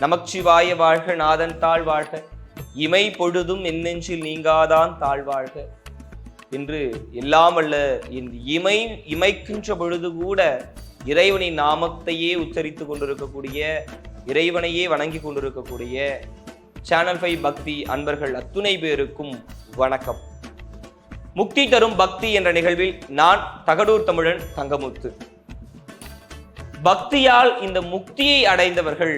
நமச்சிவாய வாழ்க நாதன் தாழ் வாழ்க. இமை பொழுதும் என்னெஞ்சில் நீங்காதான் தாழ்வாழ்க என்று எல்லாம் அல்ல இந்த இமை இமைக்கின்ற பொழுது கூட இறைவனின் நாமத்தையே உச்சரித்துக் கொண்டிருக்கக்கூடிய இறைவனையே வணங்கி கொண்டிருக்கக்கூடிய சேனல் ஃபைவ் பக்தி அன்பர்கள் அத்துணை பேருக்கும் வணக்கம். முக்தி தரும் பக்தி என்ற நிகழ்வில் நான் தகடூர் தமிழன் தங்கமுத்து. பக்தியால் இந்த முக்தியை அடைந்தவர்கள்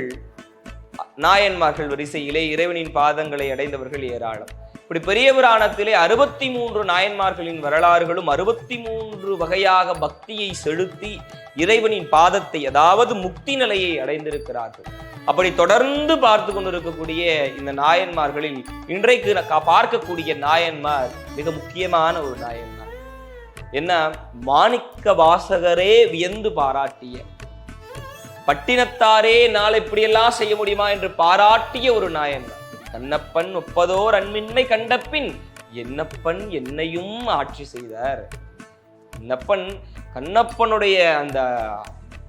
நாயன்மார்கள் வரிசையிலே இறைவனின் பாதங்களை அடைந்தவர்கள் ஏராளம். இப்படி பெரிய புராணத்திலே அறுபத்தி மூன்று நாயன்மார்களின் வரலாறுகளும் அறுபத்தி மூன்று வகையாக பக்தியை செலுத்தி இறைவனின் பாதத்தை அதாவது முக்தி நிலையை அடைந்திருக்கிறார்கள். அப்படி தொடர்ந்து பார்த்து கொண்டிருக்கக்கூடிய இந்த நாயன்மார்களில் இன்றைக்கு பார்க்கக்கூடிய நாயன்மார் மிக முக்கியமான ஒரு நாயன்மார். என்ன? மாணிக்க வாசகரே வியந்து பாராட்டிய பட்டினத்தாரே நாளை இப்படியெல்லாம் செய்ய முடியுமா என்று பாராட்டிய ஒரு நாயன்தான் கண்ணப்பன் ஒப்பதோர் அன்பின்மை கண்டபின் என்னப்பன் என்னையும் ஆட்சி செய்தார். என்னப்பன் கண்ணப்பனுடைய அந்த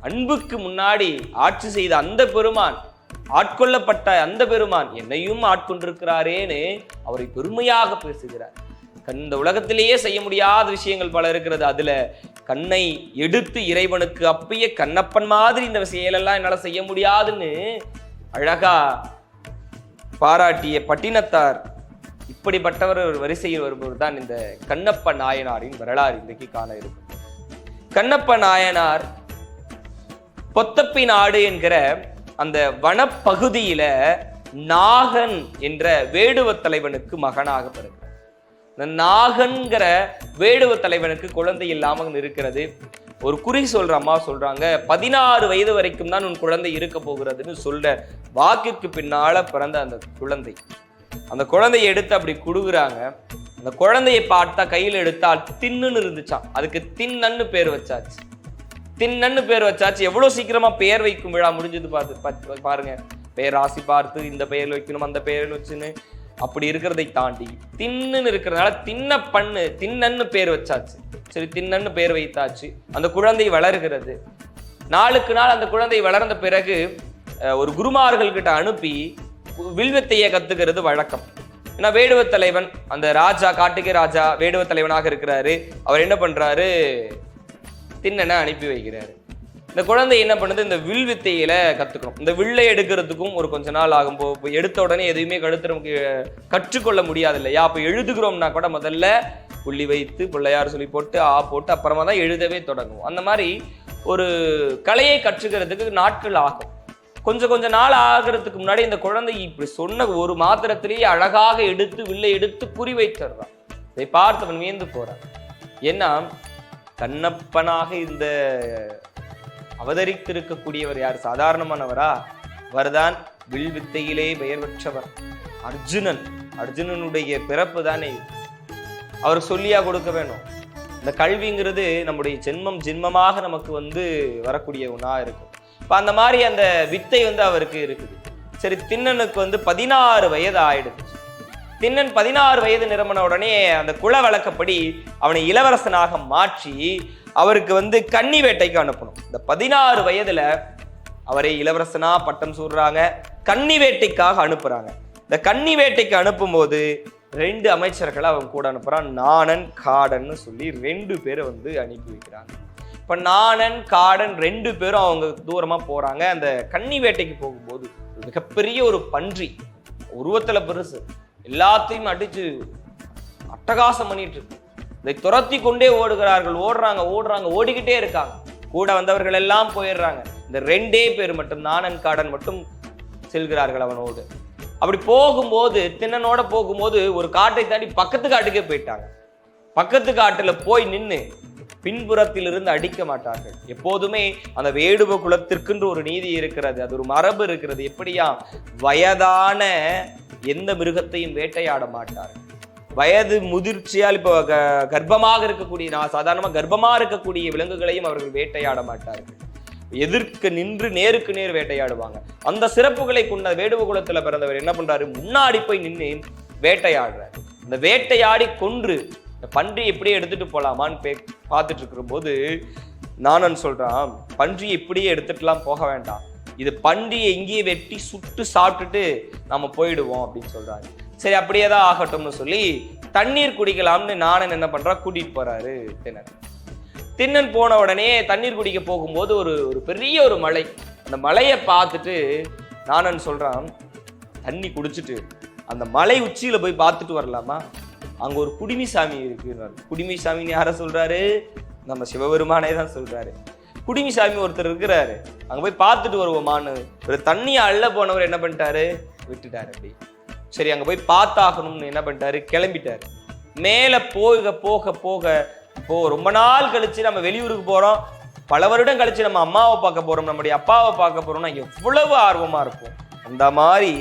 அன்புக்கு முன்னாடி ஆட்சி செய்த அந்த பெருமான் ஆட்கொள்ளப்பட்ட அந்த பெருமான் என்னையும் ஆட்கொண்டிருக்கிறாரேன்னு அவரை பெருமையாக பேசுகிறார். இந்த உலகத்திலேயே செய்ய முடியாத விஷயங்கள் பல இருக்கிறது. அதுல கண்ணை எடுத்து இறைவனுக்கு அப்பயே கண்ணப்பன் மாதிரி இந்த செயலெல்லாம் என்னால செய்ய முடியாதுன்னு அழகா பாராட்டிய பட்டினத்தார் இப்படிப்பட்டவர் ஒரு வரிசையில் வருபவர் தான் இந்த கண்ணப்ப நாயனாரின் வரலாறு இன்றைக்கு காண இருக்கும் கண்ணப்ப நாயனார் பொத்தப்பி நாடு என்கிற அந்த வனப்பகுதியில நாகன் என்ற வேடுவ தலைவனுக்கு மகனாக பிறகு இந்த நாகன்கிற வேடுவ தலைவனுக்கு குழந்தை இல்லாமல் இருக்கிறது. ஒரு குறி சொல்ற அம்மா சொல்றாங்க பதினாறு வயது வரைக்கும் தான் உன் குழந்தை இருக்க போகிறதுன்னு சொல்ற வாக்குக்கு பின்னால பிறந்த அந்த குழந்தை. அந்த குழந்தையை எடுத்து அப்படி கொடுக்குறாங்க அந்த குழந்தையை பார்த்தா கையில் எடுத்தால் தின்னுன்னு இருந்துச்சாம். அதுக்கு தின்னன்னு பேர் வச்சாச்சு. தின்னன்னு பேர் வச்சாச்சு. எவ்வளவு சீக்கிரமா பெயர் வைக்கும் விழா முடிஞ்சது பார்த்து பார்த்து- பாருங்க. பெயர் ராசி பார்த்து இந்த பெயர் வைக்கணும் அந்த பெயர் வச்சுன்னு அப்படி இருக்கிறதை தாண்டி தின்னுன்னு இருக்கிறதுனால தின்ன பண்ணு தின்னன்னு பேர் வச்சாச்சு. சரி தின்னன்னு பேர் வைத்தாச்சு. அந்த குழந்தை வளர்கிறது. நாளுக்கு நாள் அந்த குழந்தை வளர்ந்த பிறகு ஒரு குருமார்கள் கிட்ட அனுப்பி வில்வத்தையே கத்துக்கிறது வழக்கம். ஏன்னா வேடுவ தலைவன் அந்த ராஜா காட்டுக்கே ராஜா வேடுவ தலைவனாக இருக்கிறாரு. அவர் என்ன பண்றாரு? திண்ணனை அனுப்பி வைக்கிறாரு. இந்த குழந்தை என்ன பண்ணுது? இந்த வில் வித்தையில கத்துக்கணும். இந்த வில்லை எடுக்கிறதுக்கும் ஒரு கொஞ்ச நாள் ஆகும். இப்போ எடுத்த உடனே எதுவுமே கழுத்து நமக்கு கற்றுக்கொள்ள முடியாது இல்லையா? அப்போ எழுதுகிறோம்னா கூட முதல்ல புள்ளி வைத்து பிள்ளையார் சொல்லி போட்டு ஆ போட்டு அப்புறமா தான் எழுதவே தொடங்கும் அந்த மாதிரி ஒரு கலையை கற்றுக்கிறதுக்கு நாட்கள் ஆகும். கொஞ்சம் கொஞ்ச நாள் ஆகிறதுக்கு முன்னாடி இந்த குழந்தை இப்படி சொன்ன ஒரு மாத்திரத்திலேயே அழகாக எடுத்து வில்லை எடுத்து குறி வைத்துடுறான் இதை பார்த்தவன் வியந்து போறான். ஏன்னா கண்ணப்பனாக இந்த அவதரித்திருக்கக்கூடியவர் யார்? சாதாரணமானவரா? அவர்தான் வில் வித்தையிலே பெயர் பெற்றவர் அர்ஜுனன். அர்ஜுனனுடைய பிறப்பு தானே அவர் சொல்லியா கொடுக்க வேணும்? இந்த கல்விங்கிறது நம்முடைய ஜென்மம் ஜென்மமாக நமக்கு வந்து வரக்கூடிய ஒன்றா இருக்கும். இப்போ அந்த மாதிரி அந்த வித்தை வந்து அவருக்கு இருக்குது. சரி திண்ணனுக்கு வந்து பதினாறு வயது ஆயிடுச்சு தின்னன் பதினாறு வயது நிரம்பின உடனே அந்த குல வழக்கப்படி அவனை இளவரசனாக மாற்றி அவருக்கு வந்து கன்னி வேட்டைக்கு அனுப்பணும். இந்த பதினாறு வயதுல அவரை இளவரசனா பட்டம் சூடுறாங்க கன்னி வேட்டைக்காக அனுப்புறாங்க. இந்த கன்னி வேட்டைக்கு அனுப்பும்போது ரெண்டு அமைச்சர்களை அவன் கூட அனுப்புறான். நாணன் காடன்னு சொல்லி ரெண்டு பேரை வந்து அனுப்பி வைக்கிறாங்க. இப்ப நாணன் காடன் ரெண்டு பேரும் அவங்க தூரமா போறாங்க. அந்த கன்னி வேட்டைக்கு போகும்போது மிகப்பெரிய ஒரு பன்றி உருவத்துல பெருசு. எல்லாத்தையும் அடிச்சு அட்டகாசம் பண்ணிட்டு இருக்கு. இதை துரத்தி கொண்டே ஓடுகிறார்கள். ஓடுறாங்க ஓடுறாங்க ஓடிக்கிட்டே இருக்காங்க. கூட வந்தவர்கள் எல்லாம் போயிடுறாங்க. இந்த ரெண்டே பேர் மட்டும் நாணன் காடன் மட்டும் செல்கிறார்கள் அவனோடு. அப்படி போகும்போது தின்னனோட போகும்போது ஒரு காட்டை தாண்டி பக்கத்து காட்டுக்கே போயிட்டாங்க. பக்கத்து காட்டுல போய் நின்னு பின்புறத்திலிருந்து அடிக்க மாட்டார்கள். எப்போதுமே அந்த வேடுவ குலத்திற்குன்ற ஒரு நீதி இருக்கிறது. அது ஒரு மரபு இருக்கிறது. எப்படியா? வயதான எந்த மிருகத்தையும் வேட்டையாட மாட்டார்கள். வயது முதிர்ச்சியால் இப்போ க- கர்ப்பமாக இருக்கக்கூடிய நான் சாதாரணமாக கர்ப்பமாக இருக்கக்கூடிய விலங்குகளையும் அவர்கள் வேட்டையாட மாட்டார்கள். எதிர்க்க நின்று நேருக்கு நேர் வேட்டையாடுவாங்க. அந்த சிறப்புகளை கொண்ட வேடுவகுலத்தில் பிறந்தவர் என்ன பண்ணுறாரு முன்னாடி போய் நின்று வேட்டையாடுறார். இந்த வேட்டையாடி கொன்று இந்த பன்றி எப்படியே எடுத்துட்டு போகலாமான்னு பே பார்த்துட்டு இருக்கும்போது நான் நானன் சொல்றான் பன்றி இப்படியே எடுத்துட்டுலாம் போக வேண்டாம். இது பன்றியை இங்கேயே வெட்டி சுட்டு சாப்பிட்டுட்டு நம்ம போயிடுவோம் அப்படின்னு சொல்கிறாரு சரி அப்படியே தான் ஆகட்டும்னு சொல்லி தண்ணீர் குடிக்கலாம்னு நானன் என்ன பண்றா கூட்டிட்டு போறாரு திணன் திண்ணன் போன உடனே தண்ணீர் குடிக்க போகும்போது ஒரு ஒரு பெரிய ஒரு மலை. அந்த மலையை பார்த்துட்டு நானன் சொல்றான் தண்ணி குடிச்சிட்டு அந்த மலை உச்சியில போய் பார்த்துட்டு வரலாமா? அங்க ஒரு குடிமி சாமி இருக்கு குடிமி சாமின்னு யார சொல்றாரு? நம்ம சிவபெருமானே தான் சொல்றாரு. குடிமி சாமி ஒருத்தர் இருக்கிறாரு. அங்க போய் பார்த்துட்டு வருவோமான்னு. ஒரு தண்ணியை அள்ள போனவர் என்ன பண்ணிட்டாரு? விட்டுட்டாரு அப்படி சரி அங்கே போய் பார்த்தாகணும்னு என்ன பண்ணிட்டாரு? கிளம்பிட்டார். மேலே போக போக போக இப்போ ரொம்ப நாள் கழிச்சு நம்ம வெளியூருக்கு போகிறோம் பல வருடம் கழிச்சு நம்ம அம்மாவை பார்க்க போகிறோம் நம்முடைய அப்பாவை பார்க்க போகிறோம்னா எவ்வளவு ஆர்வமாக இருக்கும். அந்த மாதிரி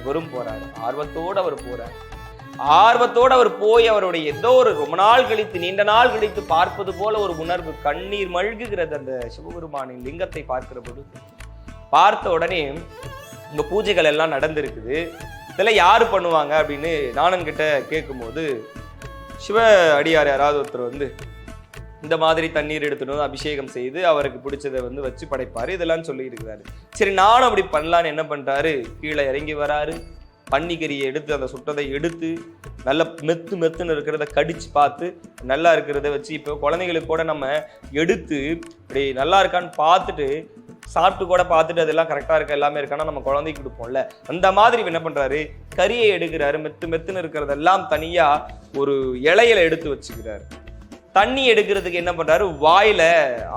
இவரும் போகிறார் ஆர்வத்தோடு அவர் போகிறார் ஆர்வத்தோடு அவர் போய் அவருடைய ஏதோ ஒரு ரொம்ப நாள் கழித்து நீண்ட நாள் கழித்து பார்ப்பது போல ஒரு உணர்வு கண்ணீர் மழ்குகிறது அந்த சிவபெருமானின் லிங்கத்தை பார்க்கிற பொழுது. பார்த்த உடனே இந்த பூஜைகள் எல்லாம் நடந்திருக்குது. இதெல்லாம் யார் பண்ணுவாங்க அப்படின்னு நானன் கிட்ட கேட்கும்போது சிவ அடியார் யாராவது ஒருத்தர் வந்து இந்த மாதிரி தண்ணீர் எடுத்துட்டு வந்து அபிஷேகம் செய்து அவருக்கு பிடிச்சதை வந்து வச்சு படைப்பார் இதெல்லாம் சொல்லி இருக்கிறாரு. சரி நானும் அப்படி பண்ணலான்னு என்ன பண்ணுறாரு கீழே இறங்கி வராரு. பன்னிக்கறியை எடுத்து அந்த சுட்டதை எடுத்து நல்ல மெத்து மெத்துன்னு இருக்கிறத கடிச்சு பார்த்து நல்லா இருக்கிறத வச்சு இப்போ குழந்தைங்களுக்கு கூட நம்ம எடுத்து இப்படி நல்லா இருக்கான்னு பார்த்துட்டு சாப்பிட்டு கூட பார்த்துட்டு அதெல்லாம் கரெக்டாக இருக்க எல்லாமே இருக்கான்னா நம்ம குழந்தைக்கு கொடுப்போம்ல. அந்த மாதிரி என்ன பண்ணுறாரு கறியை எடுக்கிறாரு மெத்து மெத்துன்னு இருக்கிறதெல்லாம் தனியாக ஒரு இலையில எடுத்து வச்சுக்கிறாரு. தண்ணி எடுக்கிறதுக்கு என்ன பண்ணுறாரு வாயில்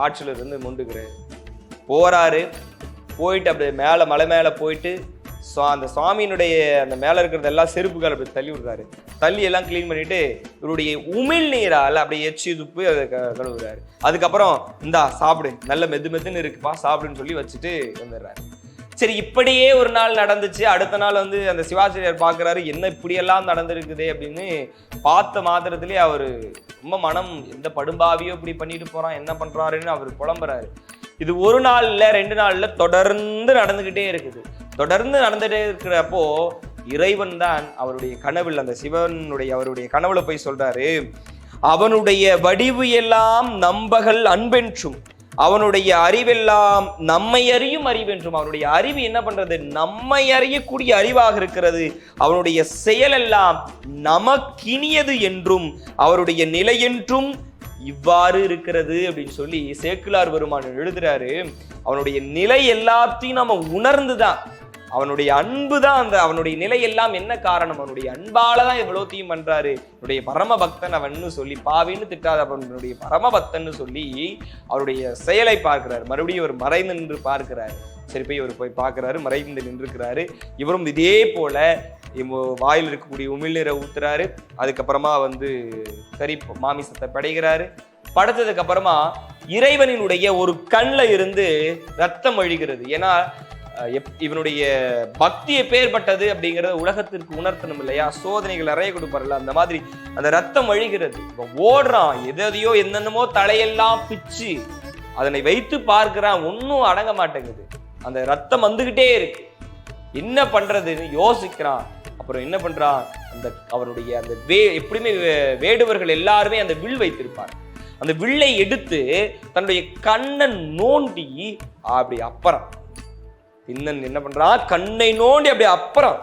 ஆற்றில இருந்து மொண்டுக்கிறாரு போகிறாரு போயிட்டு அப்படியே மேலே மலை மேலே போயிட்டு ஸோ அந்த சுவாமியினுடைய அந்த மேலே இருக்கிறது எல்லாம் செருப்புகள் அப்படி தள்ளி விடுறாரு. தள்ளி எல்லாம் க்ளீன் பண்ணிட்டு இவருடைய உமிழ் நீரால் அப்படியே எச்சி துப்பு அதை க- கழுவுறாரு. அதுக்கப்புறம் இந்தா சாப்பிடு. நல்ல மெது மெதுன்னு இருக்குப்பா சாப்பிடுன்னு சொல்லி வச்சுட்டு வந்துடுறாரு. சரி இப்படியே ஒரு நாள் நடந்துச்சு. அடுத்த நாள் வந்து அந்த சிவாச்சாரியார் பார்க்குறாரு என்ன இப்படியெல்லாம் நடந்திருக்குது அப்படின்னு பார்த்த மாத்திரத்துலேயே அவர் ரொம்ப மனம் எந்த படும்பாவியோ இப்படி பண்ணிட்டு போகிறான் என்ன பண்ணுறாருன்னு அவர் புலம்புறாரு. இது ஒரு நாள் இல்லை ரெண்டு நாளில் தொடர்ந்து நடந்துக்கிட்டே இருக்குது. தொடர்ந்து நடந்துட்டே இருக்கிறப்போ இறைவன் தான் அவருடைய கனவில் அந்த சிவனுடைய அவருடைய கனவுல போய் சொல்றாரு அவனுடைய வடிவு எல்லாம் நம்பகல் அன்பென்றும் அவனுடைய அறிவெல்லாம் நம்மை அறியும் அறிவென்றும். அவனுடைய அறிவு என்ன பண்றது? நம்மை அறியக்கூடிய அறிவாக இருக்கிறது. அவனுடைய செயலெல்லாம் நமக்கினியது என்றும் அவருடைய நிலை என்றும் இவ்வாறு இருக்கிறது அப்படின்னு சொல்லி சேக்குலார் பெருமான் எழுதுறாரு. அவனுடைய நிலை எல்லாத்தையும் நம்ம உணர்ந்துதான் அவனுடைய அன்பு தான் அந்த அவனுடைய நிலை எல்லாம் என்ன காரணம்? அவனுடைய அன்பால தான் எவ்வளோத்தையும் பண்றாரு? என்னுடைய பரம பக்தன் அவன்னு சொல்லி பாவின்னு திட்டாத அவனுடைய பரம பக்தன்னு சொல்லி அவருடைய செயலை பார்க்கிறார். மறுபடியும் அவர் மறைந்து நின்று பார்க்கிறார். சரி போய் இவர் போய் பார்க்குறாரு மறைந்து நின்றுக்கிறாரு இவரும் இதே போல வாயில் இருக்கக்கூடிய உமிழ்நீரை ஊத்துறாரு. அதுக்கப்புறமா வந்து கறி மாமிசத்தை படைகிறாரு. படைத்ததுக்கு அப்புறமா இறைவனினுடைய ஒரு கண்ணில் இருந்து ரத்தம் வழிகிறது ஏன்னா இவனுடைய பக்தி பேர்பட்டது அப்படிங்கறத உலகத்திற்கு உணர்த்தணும் இல்லையா? சோதனைகள் நிறைய கொடுப்பார்ல அந்த மாதிரி அந்த ரத்தம் வழிகிறது. இவன் ஓடுறான் எதையோ என்னென்னமோ தலையெல்லாம் பிச்சு அதனை வைத்து பார்க்கிறான் ஒன்றும் அடங்க மாட்டேங்குது. அந்த ரத்தம் வந்துகிட்டே இருக்கு. என்ன பண்றதுன்னு யோசிக்கிறான். அப்புறம் என்ன பண்றான்? அந்த அவருடைய அந்த வே எப்படியுமே வே- வேடுவர்கள் எல்லாருமே அந்த வில் வைத்திருப்பார். அந்த வில்லை எடுத்து தன்னுடைய கண்ணை நோண்டி அப்படி அப்புறம் இன்னன் என்ன பண்றான் கண்ணை நோண்டி அப்படியே அப்புறம்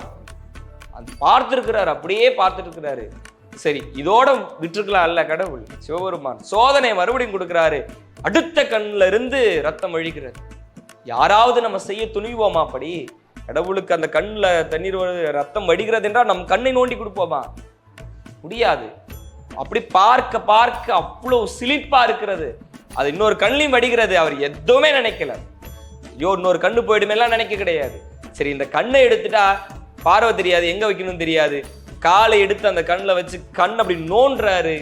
அது பார்த்திருக்கிறாரு அப்படியே பார்த்துட்டு இருக்கிறாரு சரி இதோட விட்டுருக்கலாம் அல்ல கடவுள். சிவபெருமான் சோதனை மறுபடியும் கொடுக்குறாரு. அடுத்த கண்ணுல இருந்து ரத்தம் அழிக்கிறது யாராவது நம்ம செய்ய துணிவோமா அப்படி? கடவுளுக்கு அந்த கண்ணில் தண்ணீர் ரத்தம் வடிகிறது என்றால் நம் கண்ணை நோண்டி கொடுப்போமா? முடியாது. அப்படி பார்க்க பார்க்க அவ்வளோ சிலிர்ப்பா இருக்கிறது. அது இன்னொரு கண்ணையும் வடிகிறது. அவர் எதுவுமே நினைக்கல. ஐயோ இன்னொரு கண்ணு போயிடுமேலாம் நினைக்க கிடையாது. சரி இந்த கண்ணை எடுத்துட்டா பார்வை தெரியாது எங்க வைக்கணும்னு தெரியாது. காலை எடுத்து அந்த கண்ணில் வச்சு கண் அப்படி நோன்றாரு.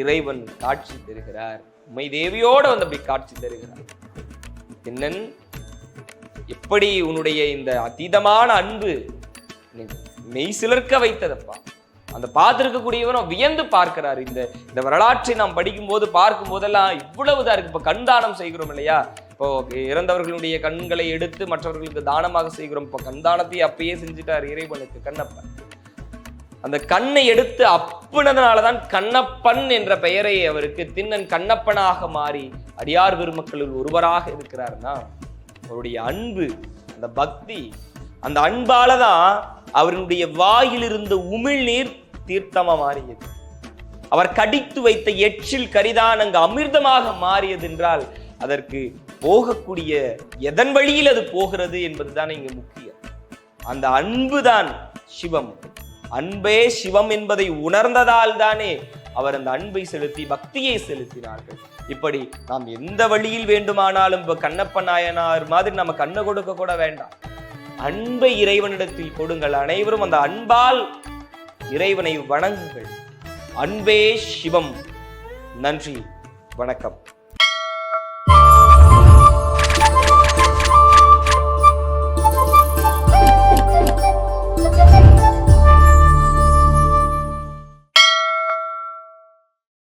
இறைவன் காட்சி தருகிறார். உமை தேவியோட வந்து அப்படி காட்சி தருகிறார். என்னன் எப்படி உன்னுடைய இந்த அதீதமான அன்பு மெய் சிலிர்க்க வைத்ததப்பா? அந்த பார்த்திருக்கக்கூடியவரும் வியந்து பார்க்கிறார். இந்த இந்த வரலாற்றை நாம் படிக்கும்போது பார்க்கும் போதெல்லாம் இவ்வளவுதான் இருக்கு. இப்போ கண் தானம் செய்கிறோம் இல்லையா? இப்போ இறந்தவர்களுடைய கண்களை எடுத்து மற்றவர்களுக்கு தானமாக செய்கிறோம். இப்போ கண் தானத்தை அப்பயே செஞ்சுட்டார் இறைவனுக்கு கண்ணப்பன். அந்த கண்ணை எடுத்து அப்புனதுனால தான் கண்ணப்பன் என்ற பெயரை அவருக்கு திண்ணன் கண்ணப்பனாக மாறி அடியார் பெருமக்களில் ஒருவராக இருக்கிறார்னா அவருடைய அன்பு அந்த பக்தி அந்த அன்பால தான் அவருடைய வாயிலிருந்த உமிழ்நீர் தீர்த்தமா மாறியது. அவர் கடித்து வைத்த எச்சில் கரிதான் அங்கு அமிர்தமாக மாறியது என்றால் அதற்கு போகக்கூடிய எதன் வழியில் அது போகிறது என்பதுதான் இங்கு முக்கியம். அந்த அன்புதான் சிவம். அன்பே சிவம் என்பதை உணர்ந்ததால் தானே அவர் அந்த அன்பை செலுத்தி பக்தியை செலுத்தினார்கள். இப்படி நாம் எந்த வழியில் வேண்டுமானாலும் இப்போ கண்ணப்ப நாயனார் மாதிரி நம்ம கண்ணை கொடுக்க கூட வேண்டாம். அன்பை இறைவனிடத்தில் கொடுங்கள். அனைவரும் அந்த அன்பால் இறைவனை வணங்குங்கள். அன்பே சிவம். நன்றி. வணக்கம்.